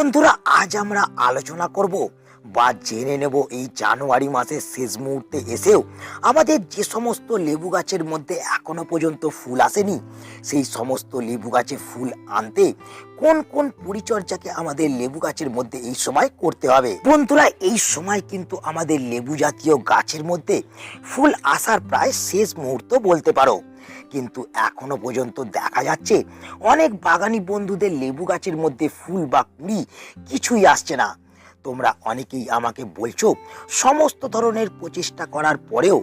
বন্ধুরা, আজ আমরা আলোচনা করব বা জেনে নেব এই জানুয়ারি মাসের শেষ মুহূর্তে এসেও আমাদের যে সমস্ত লেবু গাছের মধ্যে এখনও পর্যন্ত ফুল আসেনি, সেই সমস্ত লেবু গাছে ফুল আনতে কোন কোন পরিচর্যাকে আমাদের লেবু গাছের মধ্যে এই সময় করতে হবে? বন্ধুরা, এই সময় কিন্তু আমাদের লেবু জাতীয় গাছের মধ্যে ফুল আসার প্রায় শেষ মুহূর্ত বলতে পারো। কিন্তু এখনও পর্যন্ত দেখা যাচ্ছে অনেক বাগানি বন্ধুদের লেবু গাছের মধ্যে ফুল বা কুড়ি কিছুই আসছে না। তোমরা অনেকেই আমাকে বলছো, সমস্ত ধরনের প্রচেষ্টা করার পরেও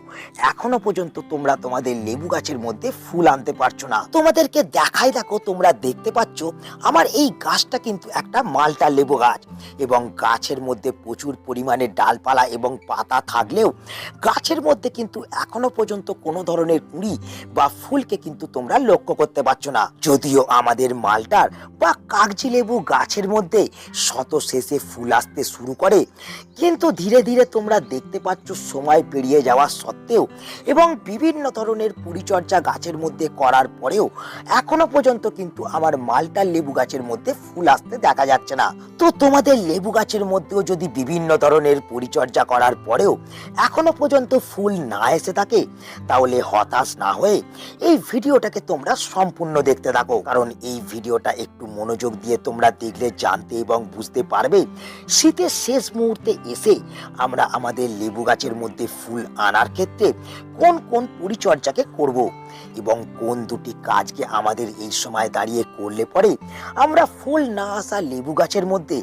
এখনও পর্যন্ত তোমরা তোমাদের লেবু গাছের মধ্যে ফুল আনতে পারছ না। তোমাদেরকে দেখাই দেখো, তোমরা দেখতে পাচ্ছ, আমার এই গাছটা কিন্তু একটা মালটা লেবু গাছ। এবং গাছের মধ্যে প্রচুর পরিমাণে ডালপালা এবং পাতা থাকলেও গাছের মধ্যে কিন্তু এখনও পর্যন্ত কোনো ধরনের কুড়ি বা ফুলকে কিন্তু তোমরা লক্ষ্য করতে পারছ না। যদিও আমাদের মালটার বা কাগজি লেবু গাছের মধ্যে শত শেষে ফুল আসতে শুরু করে। কিন্তু ধীরে ধীরে তোমরা দেখতে পাচ্ছ সময় পেরিয়ে যাওয়া সত্ত্বেও এবং বিভিন্ন ধরনের পরিচর্যা গাছের মধ্যে করার পরেও এখনও পর্যন্ত কিন্তু আমার মালটার লেবু গাছের মধ্যে ফুল আসতে দেখা যাচ্ছে না। তো তোমাদের লেবু গাছের মধ্যেও যদি বিভিন্ন ধরনের পরিচর্যা করার পরেও এখনও পর্যন্ত ফুল না এসে থাকে, তাহলে হতাশ না হয়ে এই ভিডিওটাকে তোমরা সম্পূর্ণ দেখতে থাকো। কারণ এই ভিডিওটা একটু মনোযোগ দিয়ে তোমরা দেখলে, জানতে এবং বুঝতে পারবে শীতের শেষ মুহূর্তে এসে আমরা আমাদের লেবু গাছের মধ্যে ফুল আনার ক্ষেত্রে কোন কোন পরিচর্যাকে করব এবং কোন দুটি কাজকে আমাদের এই সময় দাঁড়িয়ে করলে পরে আমরা ফুল না আসা লেবু গাছের মধ্যে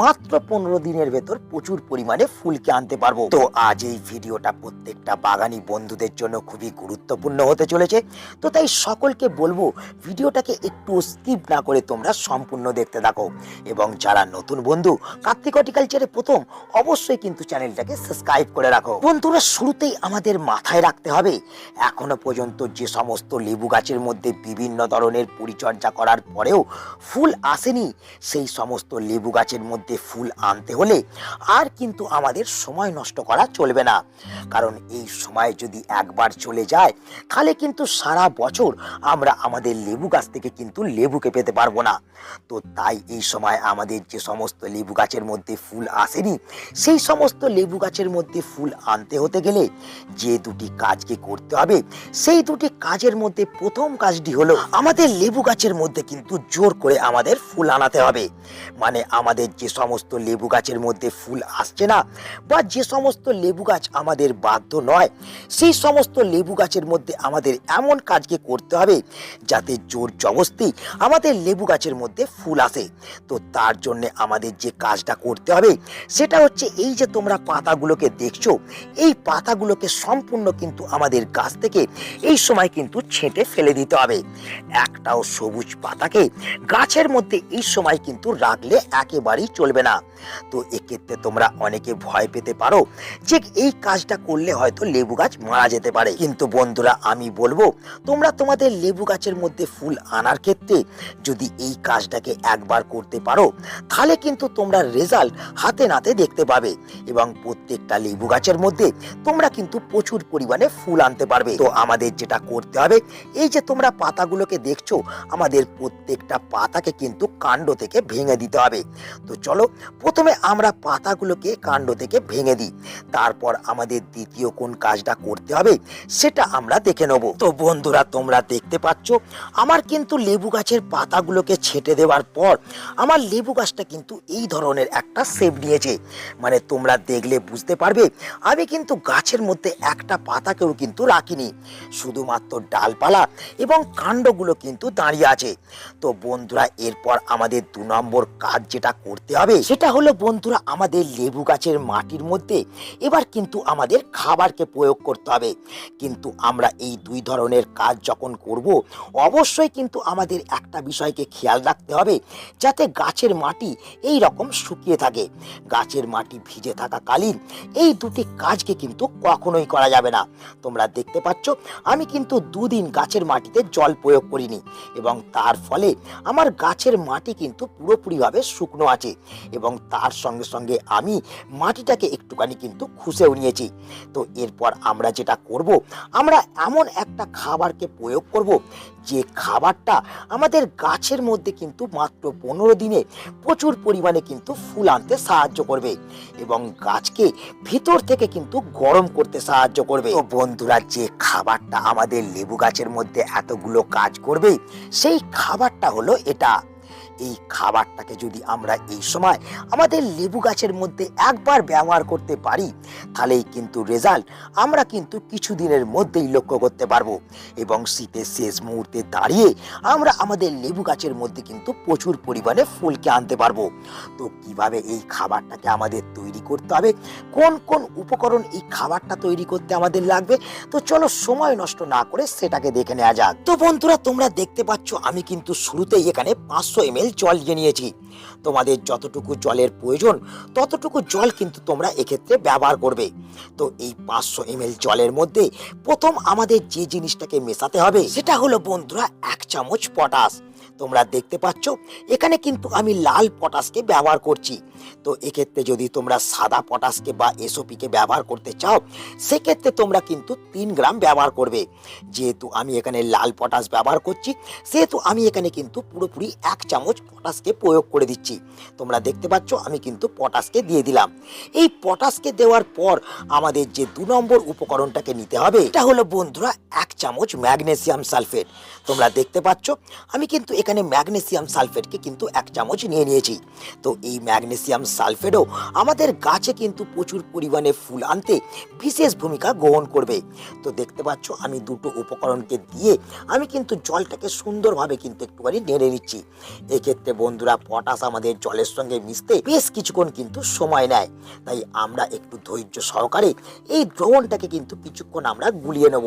মাত্র পনেরো দিনের ভেতর প্রচুর পরিমাণে ফুলকে আনতে পারব। তো আজ এই ভিডিওটা প্রত্যেকটা বাগানি বন্ধুদের জন্য খুবই গুরুত্বপূর্ণ হতে চলেছে। তো তাই সকলকে বলব, ভিডিওটাকে একটু স্কিপ না করে তোমরা সম্পূর্ণ দেখতে থাকো। এবং যারা নতুন বন্ধু, কার্তিক হর্টিকালচারে প্রথম, অবশ্যই কিন্তু চ্যানেলটাকে সাবস্ক্রাইব করে রাখো। বন্ধুরা, শুরুতেই আমাদের মাথায় রাখতে হবে, এখনও পর্যন্ত যে সমস্ত লেবু গাছের মধ্যে বিভিন্ন ধরনের পরিচর্যা করার পরেও ফুল আসেনি, সেই সমস্ত লেবু গাছের মধ্যে ফুল আনতে হলে আর কিন্তু আমাদের সময় নষ্ট করা চলবে না। কারণ এই সময় যদি একবার চলে যায়, তাহলে কিন্তু সারা বছর আমরা আমাদের লেবু গাছ থেকে কিন্তু লেবুকে পেতে পারব না। তো তাই এই সময় আমাদের যে সমস্ত লেবু গাছের মধ্যে ফুল আসেনি। সেই সমস্ত লেবু গাছের মধ্যে ফুল আনতে হতে গেলে যে দুটি কাজকে করতে হবে, সেই দুটি কাজের মধ্যে প্রথম কাজটি হলো আমাদের লেবু গাছের মধ্যে কিন্তু জোর করে আমাদের ফুল আনাতে হবে। মানে আমাদের যে সমস্ত লেবু গাছের মধ্যে ফুল আসছে না বা যে সমস্ত লেবু গাছ আমাদের বাধ্য নয়, সেই সমস্ত লেবু গাছের মধ্যে আমাদের এমন কাজকে করতে হবে যাতে জোর জবস্তি আমাদের লেবু গাছের মধ্যে ফুল আসে। তো তার জন্য আমাদের যে কাজটা করতে হবে সেটা হচ্ছে এই যে তোমরা পাতাগুলোকে দেখছ, এই পাতাগুলোকে সম্পূর্ণ কিন্তু আমাদের গাছ থেকে এই সময় কিন্তু ছেঁটে ফেলে দিতে হবে। একটাও সবুজ পাতাকে গাছের মধ্যে এই সময় কিন্তু রাখলে একেবারেই চলবে না। তো এক্ষেত্রে তোমরা অনেকে ভয় পেতে পারো যে এই কাজটা করলে হয়তো লেবু গাছ মারা যেতে পারে। কিন্তু বন্ধুরা, আমি বলব, তোমরা তোমাদের লেবু গাছের মধ্যে ফুল আনার ক্ষেত্রে যদি এই কাজটাকে একবার করতে পারো, তাহলে কিন্তু তোমরা রেজাল্ট হাতে নাতে দেখতে পাবে এবং প্রত্যেকটা লেবু গাছের মধ্যে তোমরা কিন্তু প্রচুর পরিমাণে ফুল আনতে পারবে। তো আমাদের যেটা করতে হবে, এই যে তোমরা পাতাগুলোকে দেখছ, আমাদের প্রত্যেকটা পাতাকে কিন্তু কাণ্ড থেকে ভেঙে দিতে হবে। তো চলো, প্রথমে আমরা পাতাগুলোকে কাণ্ড থেকে ভেঙে দিই। তারপর আমাদের দ্বিতীয় কোন কাজটা করতে হবে, সেটা আমরা দেখে নেব। তো বন্ধুরা, তোমরা দেখতে পাচ্ছ, আমার কিন্তু লেবু গাছের পাতাগুলোকে ছেটে দেওয়ার পর, আমার লেবু গাছটা কিন্তু এই ধরনের একটা শেপ নিয়েছে। মানে তোমরা দেখলে বুঝতে পারবে, আমি কিন্তু গাছের মধ্যে একটা পাতাকেও কিন্তু রাখিনি। শুধুমাত্র ডালপালা এবং কাণ্ডগুলো কিন্তু দাঁড়িয়ে আছে। তো বন্ধুরা, এরপর আমাদের দু নম্বর কাজ যেটা করতে হবে, সেটা হলো বন্ধুরা, আমাদের লেবু গাছের মাটির মধ্যে এবার কিন্তু আমাদের খাবারকে প্রয়োগ করতে হবে। কিন্তু আমরা এই দুই ধরনের কাজ যখন করব, অবশ্যই কিন্তু আমাদের একটা বিষয়কে খেয়াল রাখতে হবে, যাতে গাছের মাটি এই রকম শুকিয়ে থাকে। গাছের মাটি ভিজে থাকাকালীন এই দুটি কাজকে কিন্তু কখনোই করা যাবে না। তোমরা দেখতে পাচ্ছ, আমি কিন্তু দুদিন গাছের মাটিতে জল প্রয়োগ করিনি এবং তার ফলে আমার গাছের মাটি কিন্তু পুরোপুরিভাবে শুকনো আছে এবং তার সঙ্গে সঙ্গে আমি মাটিটাকে একটুখানি কিন্তু খুশেও নিয়েছি। তো এরপর আমরা যেটা করব, আমরা এমন একটা খাবারকে প্রয়োগ করব, যে খাবারটা আমাদের গাছের মধ্যে কিন্তু মাত্র পনেরো দিনে প্রচুর পরিমাণে কিন্তু ফুল সাহায্য করবে এবং গাছকে ভিতর থেকে কিন্তু গরম করতে সাহায্য করবে। ও বন্ধুরা, যে খাবারটা আমাদের লেবু গাছের মধ্যে এতগুলো কাজ করবে, সেই খাবারটা হলো এটা। এই খাবারটাকে যদি আমরা এই সময় আমাদের লেবু গাছের মধ্যে একবার ব্যবহার করতে পারি, তাহলেই কিন্তু রেজাল্ট আমরা কিন্তু কিছুদিনের মধ্যেই লক্ষ্য করতে পারব। এবং শীতের শেষ মুহূর্তে দাঁড়িয়ে আমরা আমাদের লেবু গাছের মধ্যে কিন্তু প্রচুর পরিমাণে ফুলকে আনতে পারব। তো কীভাবে এই খাবারটাকে আমাদের তৈরি করতে হবে? কোন কোন উপকরণ এই খাবারটা তৈরি করতে আমাদের লাগবে? তো চলো সময় নষ্ট না করে সেটাকে দেখে নেওয়া যাক। তো বন্ধুরা, তোমরা দেখতে পাচ্ছ, আমি কিন্তু শুরুতেই এখানে পাঁচশো এম জল নিয়ে নিয়েছি। তোমাদের যতটুকু জলের প্রয়োজন, ততটুকু জল কিন্তু তোমরা এক্ষেত্রে ব্যবহার করবে। তো এই পাঁচশো এমএল জলের মধ্যে প্রথম আমাদের যে জিনিসটাকে মেশাতে হবে, সেটা হলো বন্ধুরা এক চামচ পটাশ। তোমরা দেখতে পাচ্ছ, এখানে কিন্তু আমি লাল পটাশকে ব্যবহার করছি। তো এক্ষেত্রে যদি তোমরা সাদা পটাশকে বা এসওপিকে ব্যবহার করতে চাও, সেক্ষেত্রে তোমরা কিন্তু তিন গ্রাম ব্যবহার করবে। যেহেতু আমি এখানে লাল পটাশ ব্যবহার করছি, সেহেতু আমি এখানে কিন্তু পুরোপুরি এক চামচ পটাশকে প্রয়োগ করে দিচ্ছি। তোমরা দেখতে পাচ্ছ, আমি কিন্তু পটাশকে দিয়ে দিলাম। এই পটাশকে দেওয়ার পর আমাদের যে দু নম্বর উপকরণটাকে নিতে হবে, এটা হলো বন্ধুরা এক চামচ ম্যাগনেসিয়াম সালফেট। তোমরা দেখতে পাচ্ছ, আমি কিন্তু এখানে ম্যাগনেসিয়াম সালফেটকে কিন্তু এক চামচ নিয়ে নিয়েছি। তো এই ম্যাগনেসিয়াম সালফেটও আমাদের গাছে কিন্তু প্রচুর পরিমাণে ফুল আনতে বিশেষ ভূমিকা গ্রহণ করবে। তো দেখতে পাচ্ছ, আমি দুটো উপকরণকে দিয়ে আমি কিন্তু জলটাকে সুন্দরভাবে কিন্তু একটুখানি নেড়ে নিচ্ছি। এক্ষেত্রে বন্ধুরা, পটাশ আমাদের জলের সঙ্গে মিশতে বেশ কিছুক্ষণ কিন্তু সময় নেয়। তাই আমরা একটু ধৈর্য সহকারে এই দ্রবণটাকে কিন্তু কিছুক্ষণ আমরা গুলিয়ে নেব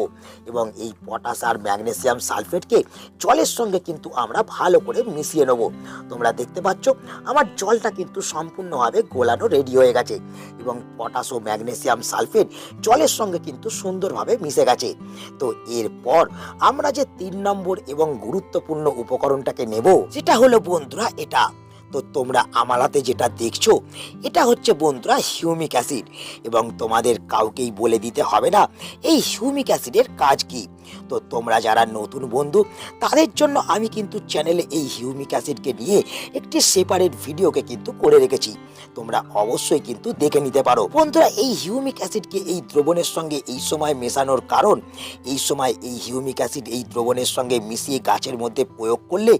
এবং এই পটাশ আর ম্যাগনেসিয়াম সালফেটকে জলের সঙ্গে কিন্তু আমরা ভালো করে মিশিয়ে নেব। তোমরা দেখতে পাচ্ছ, আমার জলটা কিন্তু সম্পূর্ণভাবে গোলানো রেডি হয়ে গেছে এবং পটাশ ও ম্যাগনেসিয়াম সালফেট জলের সঙ্গে কিন্তু সুন্দরভাবে মিশে গেছে। তো এরপর আমরা যে তিন নম্বর এবং গুরুত্বপূর্ণ উপকরণটাকে নেব, সেটা হলো বন্ধুরা এটা। তো তোমরা আমার হাতে যেটা দেখছ, এটা হচ্ছে বন্ধুরা হিউমিক অ্যাসিড এবং তোমাদের কাউকেই বলে দিতে হবে না, এই হিউমিক অ্যাসিডের কাজ কি? তো তোমরা যারা নতুন বন্ধু, তাদের জন্য আমি কিন্তু চ্যানেলে এই হিউমিক অ্যাসিডকে নিয়ে একটি সেপারেট ভিডিওকে কিন্তু করে রেখেছি। তোমরা অবশ্যই কিন্তু দেখে নিতে পারো। বন্ধুরা, এই হিউমিক অ্যাসিডকে এই দ্রবণের সঙ্গে এই সময় মেশানোর কারণ, এই সময় এই হিউমিক অ্যাসিড এই দ্রবণের সঙ্গে মিশিয়ে গাছের মধ্যে প্রয়োগ করলে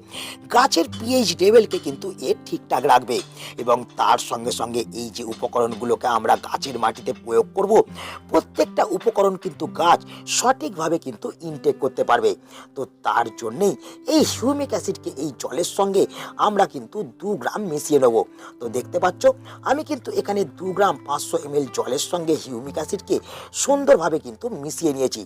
গাছের পিএইচ লেভেলকে কিন্তু এ ঠিকঠাক রাখবে এবং তার সঙ্গে সঙ্গে এই যে উপকরণগুলোকে আমরা গাছের মাটিতে প্রয়োগ করব, প্রত্যেকটা উপকরণ কিন্তু গাছ সঠিকভাবে কিন্তু ইনটেক করতে পারবে। তো তার জন্যেই এই হিউমিক অ্যাসিডকে এই জলের সঙ্গে আমরা কিন্তু দু গ্রাম মিশিয়ে নেব। তো দেখতে পাচ্ছ, আমি কিন্তু এখানে দু গ্রাম পাঁচশো এমএল জলের সঙ্গে হিউমিক অ্যাসিডকে সুন্দরভাবে কিন্তু মিশিয়ে নিয়েছি।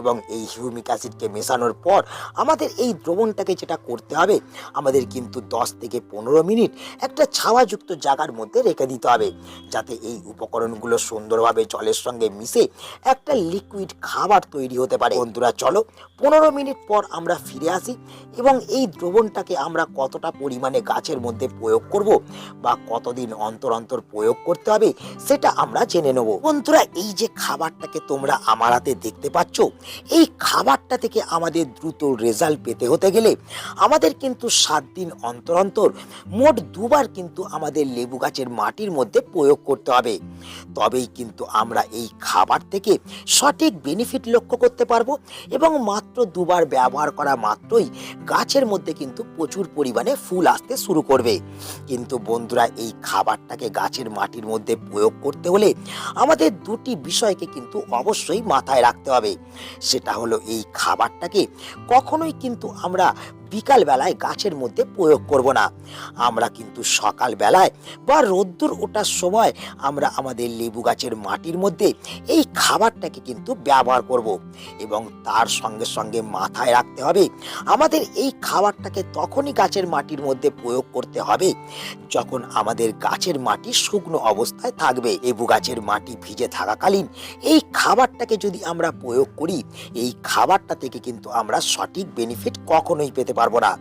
এবং এই হিউমিক অ্যাসিডকে মেশানোর পর আমাদের এই দ্রবণটাকে যেটা করতে হবে, আমাদের কিন্তু দশ থেকে পনেরো মিনিট একটা ছাওয়াযুক্ত জায়গার মধ্যে রেখে দিতে হবে। যাতে এই উপকরণগুলো সুন্দরভাবে জলের সঙ্গে মিশে একটা লিকুইড খাবার তৈরি হতে পারে। বন্ধুরা চলো, পনেরো মিনিট পর আমরা ফিরে আসি এবং এই দ্রবণটাকে আমরা কতটা পরিমাণে গাছের মধ্যে প্রয়োগ করব বা কতদিন অন্তর অন্তর প্রয়োগ করতে হবে সেটা আমরা জেনে নেব। বন্ধুরা, এই যে খাবারটাকে তোমরা আমার হাতে দেখতে পাচ্ছ, এই খাবারটা থেকে আমাদের দ্রুত রেজাল্ট পেতে হতে গেলে আমাদের কিন্তু সাত দিন অন্তর অন্তর, মোট দুবার কিন্তু আমাদের লেবু গাছের মাটির মধ্যে প্রয়োগ করতে হবে। তবেই কিন্তু আমরা এই খাবার থেকে সঠিক বেনিফিট লক্ষ্য করতে পারব এবং মাত্র দুবার ব্যবহার করা মাত্রই গাছের মধ্যে কিন্তু প্রচুর পরিমাণে ফুল আসতে শুরু করবে। কিন্তু বন্ধুরা, এই খাবারটাকে গাছের মাটির মধ্যে প্রয়োগ করতে হলে আমাদের দুটি বিষয়কে কিন্তু অবশ্যই মাথায় রাখতে হবে। সেটা হলো এই খাবারটাকে কখনোই কিন্তু আমরা বিকাল বেলায় গাছের মধ্যে প্রয়োগ করব না। আমরা কিন্তু সকাল বেলায় বা রোদ্দুর ওঠার সময় আমরা আমাদের লেবু গাছের মাটির মধ্যে এই খাবারটাকে কিন্তু ব্যবহার করব এবং তার সঙ্গে সঙ্গে মাথায় রাখতে হবে, আমাদের এই খাবারটাকে তখনই গাছের মাটির মধ্যে প্রয়োগ করতে হবে যখন আমাদের গাছের মাটি শুকনো অবস্থায় থাকবে। লেবু গাছের মাটি ভিজে থাকাকালীন এই খাবারটাকে যদি আমরা প্রয়োগ করি, এই খাবারটা থেকে কিন্তু আমরা সঠিক বেনিফিট কখনোই পেতে পারব না।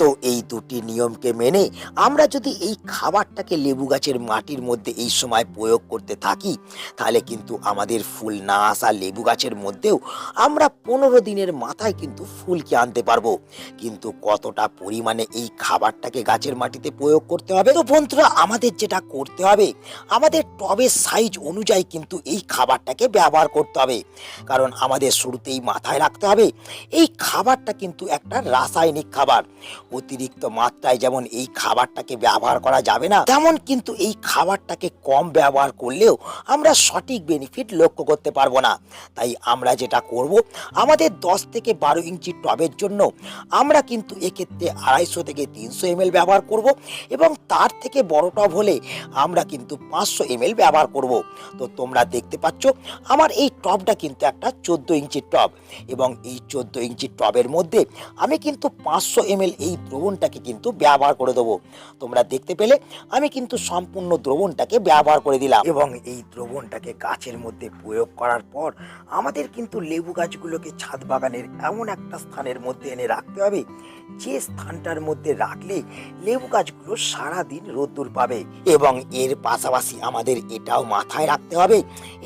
তো এই দুটি নিয়মকে মেনে আমরা যদি এই খাবারটাকে লেবু গাছের মাটির মধ্যে এই সময় প্রয়োগ করতে থাকি, তাহলে কিন্তু আমাদের ফুল না আসা লেবু গাছের মধ্যেও আমরা পনেরো দিনের মাথায় কিন্তু ফুলকে আনতে পারব। কিন্তু কতটা পরিমাণে এই খাবারটাকে গাছের মাটিতে প্রয়োগ করতে হবে? তো বন্ধুরা, আমাদের যেটা করতে হবে, আমাদের টবের সাইজ অনুযায়ী কিন্তু এই খাবারটাকে ব্যবহার করতে হবে। কারণ আমাদের শুরুতেই মাথায় রাখতে হবে, এই খাবারটা কিন্তু একটা রাসায়নিক খাবার। অতিরিক্ত মাত্রায় যেমন এই খাবারটাকে ব্যবহার করা যাবে না, তেমন কিন্তু এই খাবারটাকে কম ব্যবহার করলেও আমরা সঠিক বেনিফিট লক্ষ্য করতে পারব না। তাই আমরা যেটা করব, আমাদের দশ থেকে বারো ইঞ্চি টবের জন্য আমরা কিন্তু এক্ষেত্রে আড়াইশো থেকে তিনশো এমএল ব্যবহার করব এবং তার থেকে বড় টব হলে আমরা কিন্তু পাঁচশো এমএল ব্যবহার করব। তো তোমরা দেখতে পাচ্ছ, আমার এই টবটা কিন্তু একটা চোদ্দ ইঞ্চির টব এবং এই চোদ্দ ইঞ্চির টবের মধ্যে আমি কিন্তু পাঁচশো এমএল এই দ্রবণটাকে কিন্তু ব্যবহার করে দেবো। তোমরা দেখতে পেলে, আমি কিন্তু সম্পূর্ণ দ্রবণটাকে ব্যবহার করে দিলাম। এবং এই দ্রবণটাকে গাছের মধ্যে প্রয়োগ করার পর, আমাদের কিন্তু লেবু গাছগুলোকে ছাদ বাগানের এমন একটা স্থানের মধ্যে এনে রাখতে হবে, যে স্থানটার মধ্যে রাখলে লেবু গাছগুলো সারাদিন রোদ্দুর পাবে। এবং এর পাশাপাশি আমাদের এটাও মাথায় রাখতে হবে,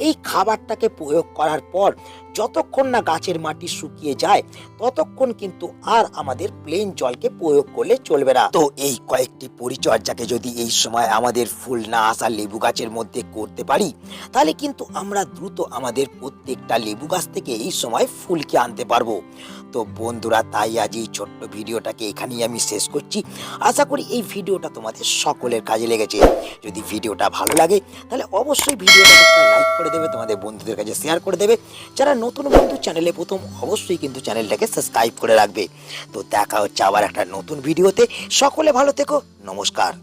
এই খাবারটাকে প্রয়োগ করার পর যতক্ষণ না গাছের মাটি শুকিয়ে যায়, ততক্ষণ কিন্তু আর আমাদের প্লেন জলকে প্রয়োগ করলে চলবে না। তো এই কয়েকটি পরিচর্যাকে যদি এই সময় আমাদের ফুল না আসা লেবু গাছের মধ্যে করতে পারি, তাহলে কিন্তু আমরা দ্রুত আমাদের প্রত্যেকটা লেবু গাছ থেকে এই সময় ফুলকে আনতে পারব। তো বন্ধুরা, তাই আজ এই ছোট্ট ভিডিওটাকে এখানেই আমি শেষ করছি। আশা করি এই ভিডিওটা তোমাদের সকলের কাজে লেগেছে। যদি ভিডিওটা ভালো লাগে, তাহলে অবশ্যই ভিডিওটা একটা লাইক করে দেবে, তোমাদের বন্ধুদের কাছে শেয়ার করে দেবে। যারা নতুন বন্ধু, চ্যানেলে প্রথম, অবশ্যই কিন্তু চ্যানেলটাকে সাবস্ক্রাইব করে রাখবে। তো দেখা হচ্ছে আবার একটা নতুন ভিডিওতে। সকলে ভালো থেকো, নমস্কার।